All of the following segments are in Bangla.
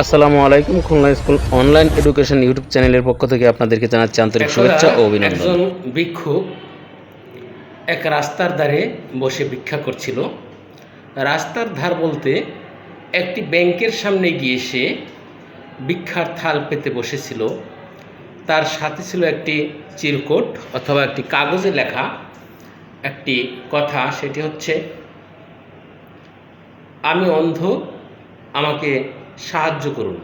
আসসালামু আলাইকুম Khulna school online education YouTube চ্যানেলের পক্ষ থেকে আপনাদেরকে জানাচ্ছি আন্তরিক শুভেচ্ছা ও অভিনন্দন। একজন ভিক্ষুক এক রাস্তার ধারে বসে ভিক্ষা করছিল। রাস্তার ধার বলতে একটি ব্যাংকের সামনে গিয়ে সে ভিক্ষার থাল পেতে বসেছিল। তার সাথে ছিল একটি চিরকোট অথবা একটি কাগজে লেখা একটি কথা সেটি হচ্ছে আমি অন্ধ আমাকে সাহায্য করুন।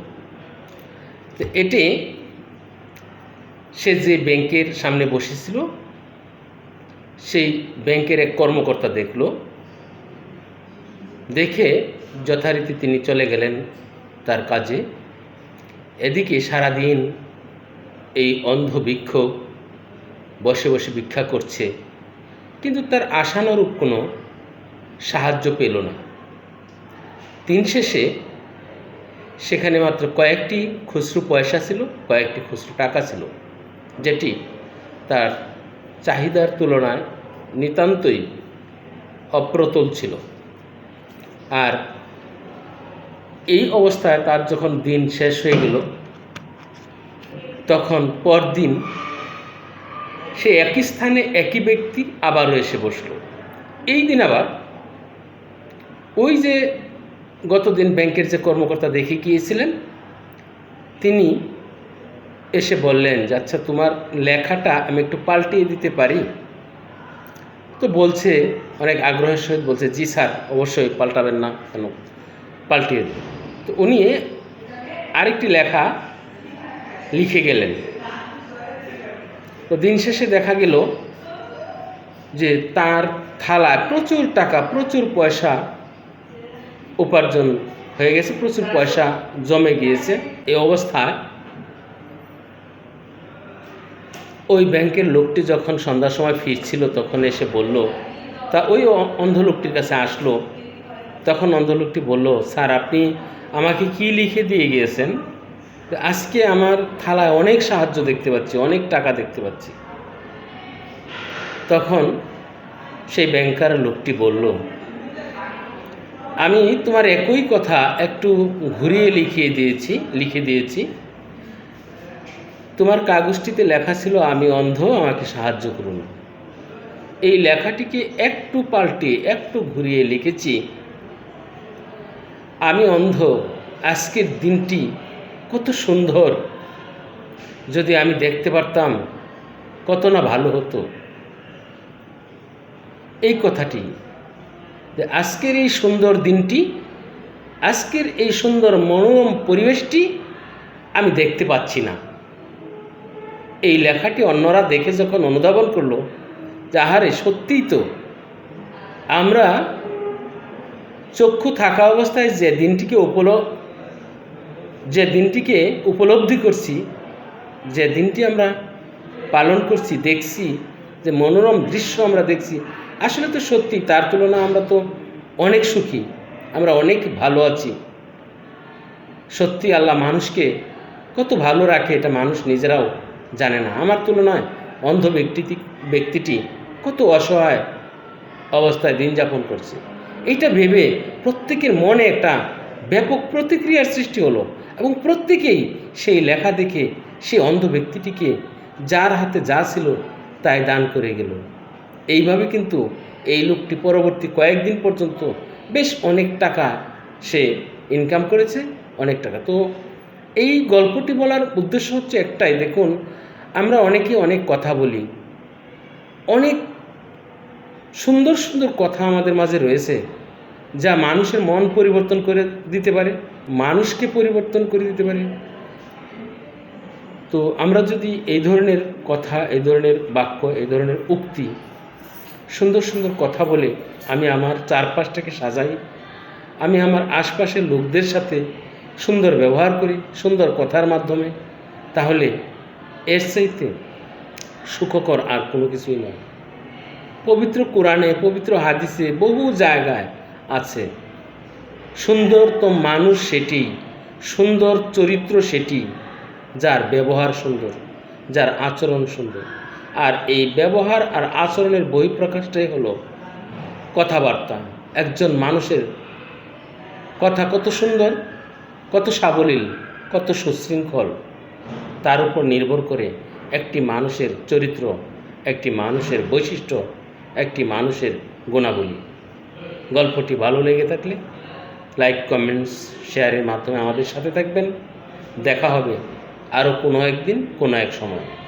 এটি সে যে ব্যাংকের সামনে বসেছিল, সেই ব্যাংকের এক কর্মকর্তা দেখল। দেখে যথারীতি তিনি চলে গেলেন তার কাজে। এদিকে সারাদিন এই অন্ধ ভিক্ষুক বসে বসে ভিক্ষা করছে, কিন্তু তার আশানুরূপ কোনো সাহায্য পেল না। দিন শেষে সেখানে মাত্র কয়েকটি খুচরো পয়সা ছিল, কয়েকটি খুচরো টাকা ছিল, যেটি তার চাহিদার তুলনায় নিতান্তই অপ্রতুল ছিল। আর এই অবস্থায় তার যখন দিন শেষ হয়ে গেল, তখন পরদিন সে একই স্থানে একই ব্যক্তি আবারও এসে বসল। এই দিন আবার ওই যে গতদিন ব্যাংকের যে কর্মকর্তা দেখে গিয়েছিলেন তিনি এসে বললেন যে আচ্ছা তোমার লেখাটা আমি একটু পাল্টিয়ে দিতে পারি? তো বলছে, অনেক আগ্রহের সহিত বলছে, জি স্যার, অবশ্যই পাল্টাবেন না কেন? পাল্টিয়ে দিন। তো উনি আরেকটি লেখা লিখে গেলেন। তো দিন শেষে দেখা গেল যে, তার থালায় প্রচুর টাকা, প্রচুর পয়সা উপার্জন হয়ে গেছে, প্রচুর পয়সা জমে গিয়েছে। এই অবস্থায় ওই ব্যাংকের লোকটি যখন সন্ধ্যার সময় ফিরছিল, তখন এসে বলল, তা ওই অন্ধ লোকটির কাছে আসলো। তখন অন্ধ লোকটি বলল, স্যার, আপনি আমাকে কি লিখে দিয়ে গিয়েছেন? আজকে আমার থালায় অনেক সাহায্য দেখতে পাচ্ছি, অনেক টাকা দেখতে পাচ্ছি। তখন সেই ব্যাংকার লোকটি বলল আমি তোমার একই কথা একটু ঘুরিয়ে লিখিয়ে দিয়েছি, লিখে দিয়েছি। তোমার কাগজটিতে লেখা ছিল, আমি অন্ধ, আমাকে সাহায্য করুন এই লেখাটিকে একটু পাল্টে, একটু ঘুরিয়ে লিখেছি। আমি অন্ধ, আজকের দিনটি কত সুন্দর। যদি আমি দেখতে পারতাম, কত না ভালো হতো। এই কথাটি যে আজকের এই সুন্দর দিনটি, আজকের এই সুন্দর মনোরম পরিবেশটি আমি দেখতে পাচ্ছি না। এই লেখাটি অন্যরা দেখে যখন অনুধাবন করল, যে আহারে সত্যিই তো আমরা চক্ষু থাকা অবস্থায় যে দিনটিকে উপল, যে দিনটিকে উপলব্ধি করছি, যে দিনটি আমরা পালন করছি, দেখছি, যে মনোরম দৃশ্য আমরা দেখছি আসলে তো সত্যি, তার তুলনায় আমরা তো অনেক সুখী, আমরা অনেক ভালো আছি। সত্যি আল্লাহ মানুষকে কত ভালো রাখে এটা মানুষ নিজেরাও জানে না। আমার তুলনায় অন্ধ ব্যক্তিটি ব্যক্তিটি কত অসহায় অবস্থায় দিন যাপন করছে। এইটা ভেবে প্রত্যেকের মনে একটা ব্যাপক প্রতিক্রিয়ার সৃষ্টি হলো এবং প্রত্যেকেই সেই লেখা দেখে সেই অন্ধ ব্যক্তিটিকে যার হাতে যা ছিল তাই দান করে গেল। এইভাবে কিন্তু এই লোকটি পরবর্তী কয়েকদিন পর্যন্ত বেশ অনেক টাকা সে ইনকাম করেছে, অনেক টাকা। তো এই গল্পটি বলার উদ্দেশ্য হচ্ছে একটাই, দেখুন, আমরা অনেকে অনেক কথা বলি, অনেক সুন্দর সুন্দর কথা আমাদের মাঝে রয়েছে, যা মানুষের মন পরিবর্তন করে দিতে পারে, মানুষকে পরিবর্তন করে দিতে পারে। তো আমরা যদি এই ধরনের কথা, এই ধরনের বাক্য, এই ধরনের উক্তি সুন্দর সুন্দর কথা বলে আমি আমার চারপাশটাকে সাজাই। আমি আমার আশপাশের লোকদের সাথে সুন্দর ব্যবহার করি, সুন্দর কথার মাধ্যমে। তাহলে এর চাইতে সুখকর আর কোনো কিছুই নয়। পবিত্র কোরআনে, পবিত্র হাদিসে বহু জায়গায় আছে। সুন্দর তো মানুষ সেটি, সুন্দর চরিত্র সেটি, যার ব্যবহার সুন্দর, যার আচরণ সুন্দর। আর এই ব্যবহার আর আচরণের বহিঃপ্রকাশটাই হলো কথাবার্তা। একজন মানুষের কথা কত সুন্দর, কত সাবলীল, কত সুশৃঙ্খল। তার উপর নির্ভর করে একটি মানুষের চরিত্র, একটি মানুষের বৈশিষ্ট্য, একটি মানুষের গুণাবলী। গল্পটি ভালো লেগে থাকলে লাইক, কমেন্টস, শেয়ারের মাধ্যমে আমাদের সাথে থাকবেন। দেখা হবে আরও কোনো একদিন, কোনো এক সময়।